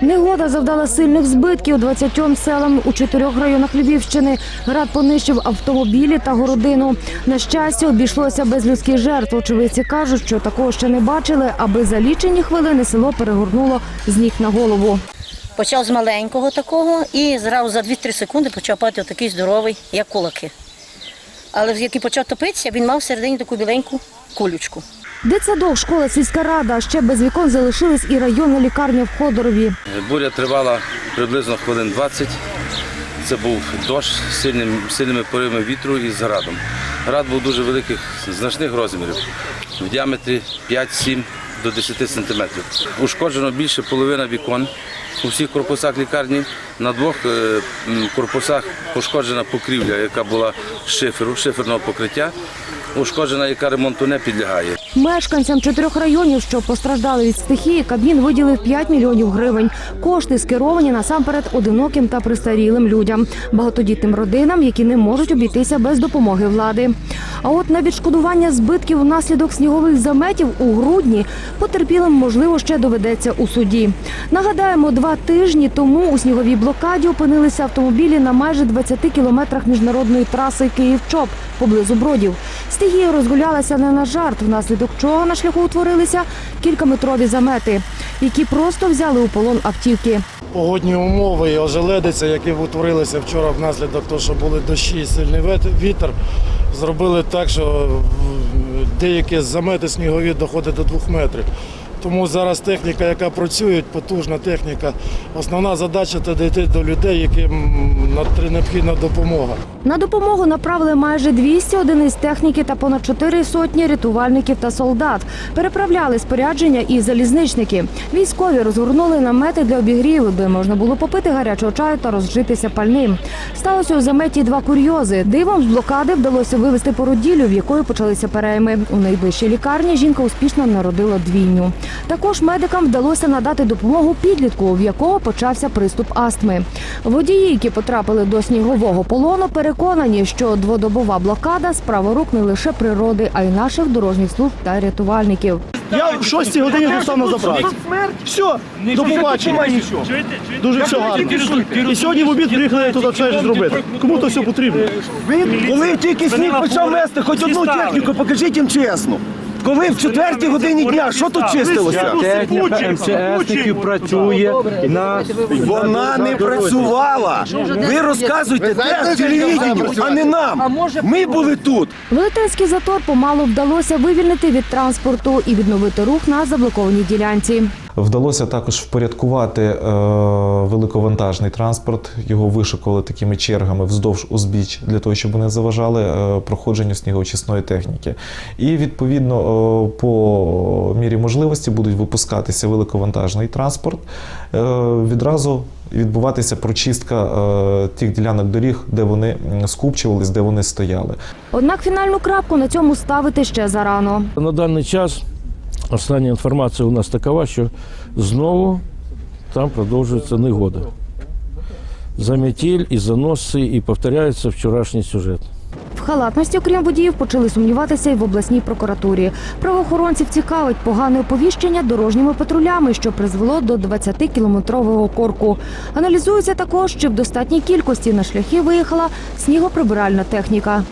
Негода завдала сильних збитків 20 селам у чотирьох районах Львівщини. Град понищив автомобілі та городину. На щастя, обійшлося без людських жертв. Очевидці кажуть, що такого ще не бачили, аби за лічені хвилини село перегорнуло з ніг на голову. Почав з маленького такого і зразу за 2-3 секунди почав падати такий здоровий, як кулаки. Але як і почав топитися, він мав всередині таку біленьку кулючку. Дитсадок, школа, сільська рада, ще без вікон залишились і районна лікарня в Ходорові. Буря тривала приблизно хвилин 20. Це був дощ з сильним, сильними поривами вітру і з градом. Град був дуже великих, значних розмірів, в діаметрі 5-7 до 10 сантиметрів. Ушкоджено більше половина вікон у всіх корпусах лікарні. На двох е, корпусах пошкоджена покрівля, яка була шиферу, шиферного покриття. Ушкоджена, яка ремонту не підлягає. Мешканцям чотирьох районів, що постраждали від стихії, Кабмін виділив 5 мільйонів гривень. Кошти скеровані насамперед одиноким та престарілим людям, багатодітним родинам, які не можуть обійтися без допомоги влади. А от на відшкодування збитків внаслідок снігових заметів у грудні потерпілим, можливо, ще доведеться у суді. Нагадаємо, два тижні тому у сніговій блокаді опинилися автомобілі на майже 20 кілометрах міжнародної траси Київ-Чоп поблизу Бродів. Стихія розгулялася не на жарт, внаслідок чого на шляху утворилися кількаметрові замети, які просто взяли у полон автівки. Погодні умови і ожеледиця, які утворилися вчора внаслідок того, що були дощі і сильний вітер, зробили так, що деякі замети снігові доходять до двох метрів. Тому зараз техніка, яка працює, потужна техніка, основна задача це дійти до людей, яким на- необхідна допомога. На допомогу направили майже 200 одиниць техніки та понад 4 сотні рятувальників та солдат. Переправляли спорядження і залізничники. Військові розгорнули намети для обігріву, де можна було попити гарячого чаю та розжитися пальним. Сталося у заметі два курйози. Дивом з блокади вдалося вивезти породіллю, в якої почалися перейми. У найближчій лікарні жінка успішно народила двійню. Також медикам вдалося надати допомогу підлітку, в якого почався приступ астми. Водії, які потрапили до снігового полону, переконані, що дводобова блокада справа рук не лише природи, а й наших дорожніх служб та рятувальників. Я в 6 годині достану забрати. Все, до побачення. Дуже все гарно. І сьогодні в обід приїхали туди все ж зробити. Кому то все потрібно. Коли тільки сніг почав мести, хоч одну техніку, покажіть їм чесно. Коли в четвертій годині дня, що тут чистилося? Техніка МЧСників працює на Вона не працювала. Ви розказуєте те телевіденню, а не нам. Ми були тут. Велетенський затор помалу вдалося вивільнити від транспорту і відновити рух на заблокованій ділянці. Вдалося також впорядкувати е, великовантажний транспорт. Його вишикували такими чергами вздовж узбіч для того, щоб вони заважали е, проходженню снігоочисної техніки. І відповідно е, по мірі можливості будуть випускатися великовантажний транспорт. Відразу відбуватися прочистка тих ділянок доріг, де вони скупчувались, де вони стояли. Однак фінальну крапку на цьому ставити ще зарано. На даний час остання інформація у нас такова, що знову там продовжується негода. Заметіль і заноси, і повторяється вчорашній сюжет. В халатності, окрім водіїв, почали сумніватися і в обласній прокуратурі. Правоохоронців цікавить погане оповіщення дорожніми патрулями, що призвело до 20-кілометрового корку. Аналізується також, чи в достатній кількості на шляхи виїхала снігоприбиральна техніка.